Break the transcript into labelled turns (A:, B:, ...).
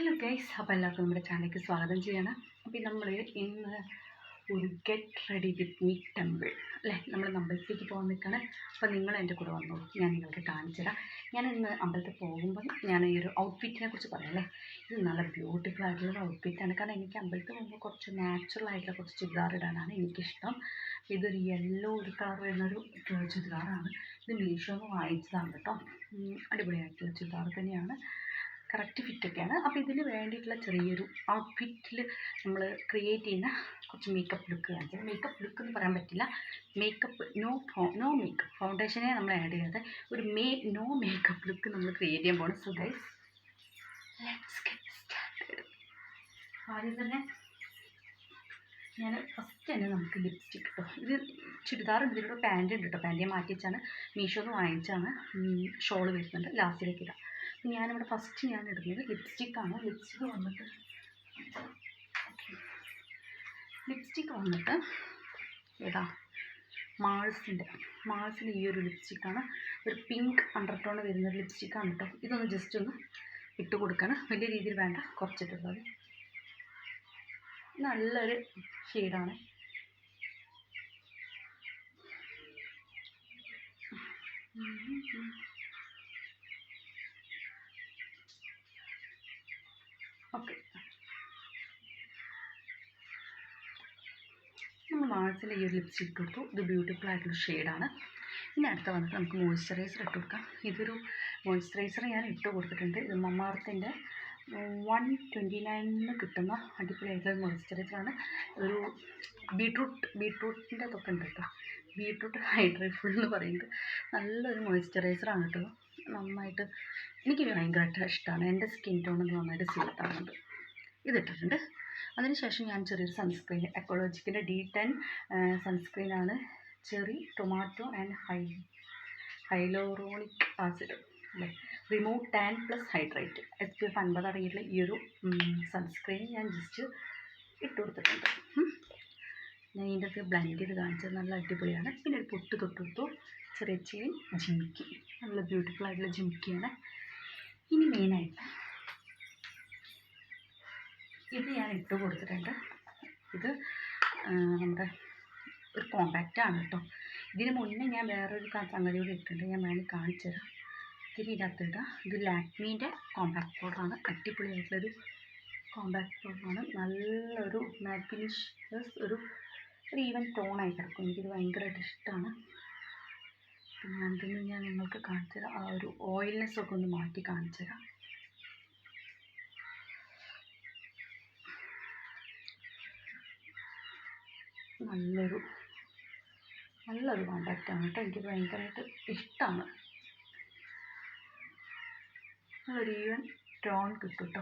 A: Hello guys അപ്പോൾ എല്ലാവർക്കും നമ്മുടെ ചാനലിലേക്ക് സ്വാഗതം ചെയ്യണം. അപ്പോൾ നമ്മൾ ഇന്ന് ഒരു get ready with me temple അല്ലേ? നമ്മൾ അമ്പലത്തിലേക്ക് പോകാൻ നിൽക്കുകയാണ് അപ്പോൾ നിങ്ങൾ എന്റെ കൂടെ വന്നോളൂ ഞാൻ നിങ്ങൾക്ക് കാണിച്ചു തരാം. ഞാൻ ഇന്ന് അമ്പലത്തിൽ പോകുമ്പോൾ ഞാൻ ഈ ഒരു ഔട്ട്ഫിറ്റിനെ കുറിച്ച് പറയാം അല്ലേ? ഇത് നല്ല ബ്യൂട്ടിഫുൾ ആയിട്ടുള്ള ഒരു ഔട്ട്ഫിറ്റാണ് കാരണം എനിക്ക് അമ്പലത്തിൽ പോകുമ്പോൾ കുറച്ച് നാച്ചുറൽ ആയിട്ടുള്ള കുറച്ച് ചുരിദാർ ഇടാനാണ് എനിക്കിഷ്ടം. ഇതൊരു യെല്ലോ ഒരു കളർ വരുന്നൊരു ചുരിദാറാണ്. ഇത് മീഷോ വാങ്ങിച്ചതാണ് കേട്ടോ. അടിപൊളിയായിട്ടുള്ള ചുരിദാർ തന്നെയാണ്. കറക്റ്റ് ഫിറ്റൊക്കെയാണ് അപ്പോൾ ഇതിന് വേണ്ടിയിട്ടുള്ള ചെറിയൊരു ഔട്ട്ഫിറ്റിൽ നമ്മൾ ക്രിയേറ്റ് ചെയ്യുന്ന കുറച്ച് മേക്കപ്പ് ലുക്ക് കാണിച്ചത് മേക്കപ്പ് ലുക്ക് എന്ന് പറയാൻ പറ്റില്ല. മേക്കപ്പ് നോ ഫോ നോ മേക്കപ്പ് ഫൗണ്ടേഷനെ നമ്മൾ ആഡ് ചെയ്യാതെ ഒരു മേ നോ മേക്കപ്പ് ലുക്ക് നമ്മൾ ക്രിയേറ്റ് ചെയ്യാൻ പോകണം so guys let's get started ആദ്യം തന്നെ ഞാൻ ഫസ്റ്റ് തന്നെ നമുക്ക് ലിപ്സ്റ്റിക് കേട്ടോ ഇത് ചുരിദാർ ഇതിലൂടെ പാന്റ് ഉണ്ട് കേട്ടോ. പാന്റ് മാറ്റി വെച്ചാണ്. മീഷോന്ന് വാങ്ങിച്ചാണ് ഷോൾ വരുന്നുണ്ട്. ലാസ്റ്റിലേക്ക് ഇടാം. ഞാനിവിടെ ഫസ്റ്റ് ഞാൻ ഇടുന്നത് ലിപ്സ്റ്റിക്കാണ് ലിപ്സ്റ്റിക്ക് വന്നിട്ട് ലിപ്സ്റ്റിക്ക് വന്നിട്ട് ഏതാ? മാൾസിന്റെ മാൾസിന്റെ ഈ ഒരു ലിപ്സ്റ്റിക്കാണ് ഒരു പിങ്ക് അണ്ടർടോൺ വരുന്ന ഒരു ലിപ്സ്റ്റിക്കാണ് കേട്ടോ ഇതൊന്ന് ജസ്റ്റ് ഒന്ന് ഇട്ട് കൊടുക്കണം. വലിയ രീതിയിൽ വേണ്ട കുറച്ചിട്ടുള്ളത്. നല്ലൊരു ഷെയ്ഡാണ് ഓക്കെ നമ്മൾ ഈ ഒരു ലിപ്സ്റ്റിക് കൊടുത്തു ഇത് ബ്യൂട്ടിഫുൾ ആയിട്ടുള്ള ഷെയ്ഡാണ് ഇനി അടുത്ത വന്നിട്ട് നമുക്ക് മോയ്സ്ചറൈസർ ഇട്ട് കൊടുക്കാം. ഇതൊരു മോയ്സ്ചറൈസർ ഞാൻ ഇട്ട് കൊടുത്തിട്ടുണ്ട്. ഇത് മമ്മാർത്തിന്റെ വൺ ട്വന്റി നയനിന് കിട്ടുന്ന അടിപൊളിയായിട്ടുള്ള മോയ്സ്ചറൈസറാണ് ഒരു ബീട്രൂട്ട് ബീട്രൂട്ടിന്റെ തൊക്കെ ഉണ്ട് കേട്ടോ. ബീട്രൂട്ട് ഹൈഡ്രൈഫുൾ ഫുൾ എന്ന് പറയുന്നത്. നല്ലൊരു മോയ്സ്ചറൈസറാണ് കേട്ടോ. നന്നായിട്ട് എനിക്ക് ഭയങ്കരമായിട്ട് ഇഷ്ടമാണ് എന്റെ സ്കിൻ ടോൺ നന്നായിട്ട് സ്യൂട്ട് ആവുന്നുണ്ട്. ഇതിട്ടിട്ടുണ്ട്. അതിനുശേഷം ഞാൻ ചെറിയൊരു സൺസ്ക്രീൻ എക്കോളജിക്കിന്റെ ഡി ടെൻ സൺസ്ക്രീനാണ് ചെറി ടൊമാറ്റോ ആൻഡ് ഹൈ ഹൈലോറോണിക് ആസിഡ് അല്ലേ remove tan plus hydrate S P F അൻപത് അടങ്ങിയിട്ടുള്ള ഈ ഒരു സൺസ്ക്രീൻ ഞാൻ ജസ്റ്റ് ഇട്ട് കൊടുത്തിട്ടുണ്ട്. ഞാൻ ഇതിന്റെ ഒക്കെ ബ്ലെൻഡ് ചെയ്ത് കാണിച്ചത് നല്ല അടിപൊളിയാണ്. പിന്നെ ഒരു പൊട്ട് തൊട്ടെടുത്തു ചെറിയ ചെയിൻ ജിമിക്കി. നല്ല ബ്യൂട്ടിഫുൾ ആയിട്ടുള്ള ജിമിക്കിയാണ്. ഇനി മെയിനായിട്ട് ഇത് ഞാൻ ഇട്ട് കൊടുത്തിട്ടുണ്ട്. ഇത് നമ്മുടെ ഒരു കോമ്പാക്റ്റ് ആണ് കേട്ടോ. ഇതിന് മുന്നേ ഞാൻ വേറൊരു സംഗതി കൂടി ഇട്ടിട്ടുണ്ട്. ഞാൻ വേണമെങ്കിൽ കാണിച്ചു തരാം. ഇത്തിരി ഇതിനകത്ത് ഇടാം ഇത് ലാക്മീന്റെ കോമ്പാക്ട് പൗഡറാണ് അടിപൊളിയായിട്ടുള്ളൊരു കോമ്പാക്ട് പൗഡറാണ് നല്ലൊരു മാറ്റ് പ്ലസ് ഒരു ഒരു ഈവൻ ടോണായി കിടക്കും. എനിക്കിത് ഭയങ്കരമായിട്ട് ഇഷ്ടമാണ് പിന്നെ അതിന് ഞാൻ നിങ്ങൾക്ക് കാണിച്ചു തരാം. ആ ഒരു ഓയിൽനെസ് ഒക്കെ ഒന്ന് മാറ്റി കാണിച്ചു തരാം. നല്ലൊരു നല്ലൊരു കോണ്ടാക്റ്റാണ് കേട്ടോ. എനിക്ക് ഭയങ്കരമായിട്ട് ഇഷ്ടമാണ് നല്ലൊരു ഈവൻ ടോൺ കിട്ടും കേട്ടോ.